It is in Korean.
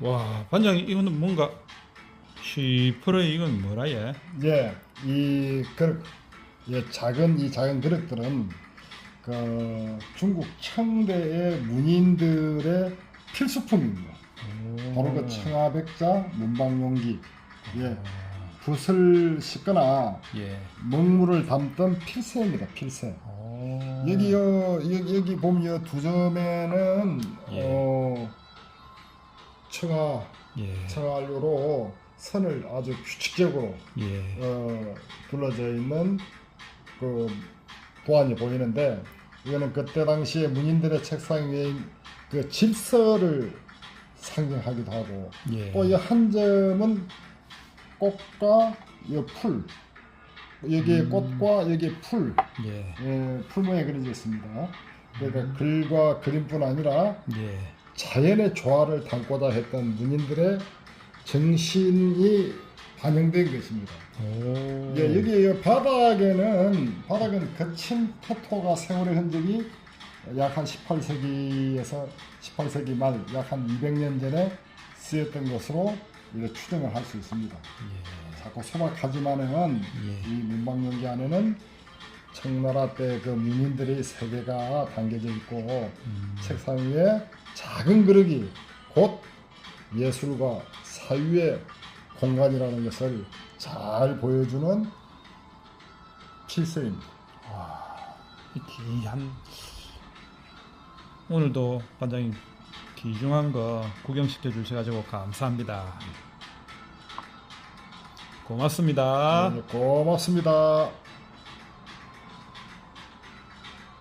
와 반장님 이거는 뭔가 시퍼의 이건 뭐라 얘? 예, 이 그릇, 예, 작은 이 작은 그릇들은 그 중국 청대의 문인들의 필수품입니다. 바로 그 청아백자 문방용기, 예, 붓을 씻거나 예. 먹물을 담던 필새입니다. 필새. 오. 여기요, 여기, 여기 보면 요두 점에는 예. 어, 청아 예. 청아료로 선을 아주 규칙적으로 예. 어, 둘러져 있는 그 도안이 보이는데 이거는 그때 당시에 문인들의 책상 위에 그 질서를 상징하기도 하고 예. 또 이 한 점은 꽃과 이풀 여기에 음. 꽃과 여기에 풀, 예. 예, 풀 모양이 그려져 있습니다. 그러니까 글과 그림뿐 아니라 예. 자연의 조화를 담고자 했던 문인들의 정신이 반영된 것입니다. 오. 예, 여기 이 바닥에는 바닥은 거친 토토가 세월의 흔적이 약 한 18세기에서 18세기 말 약 한 200년 전에 쓰였던 것으로 이렇게 추정을 할 수 있습니다. 예. 자꾸 소박하지만은 예. 이 문방용기 안에는 청나라 때 그 문인들의 세계가 담겨져 있고 음. 책상 위에 작은 그릇이 곧 예술과 사유의 공간이라는 것을 잘 보여주는 필수입니다. 이 귀한 오늘도 반장님 귀중한 거 구경시켜 주셔가지고 감사합니다. 고맙습니다. 네, 고맙습니다.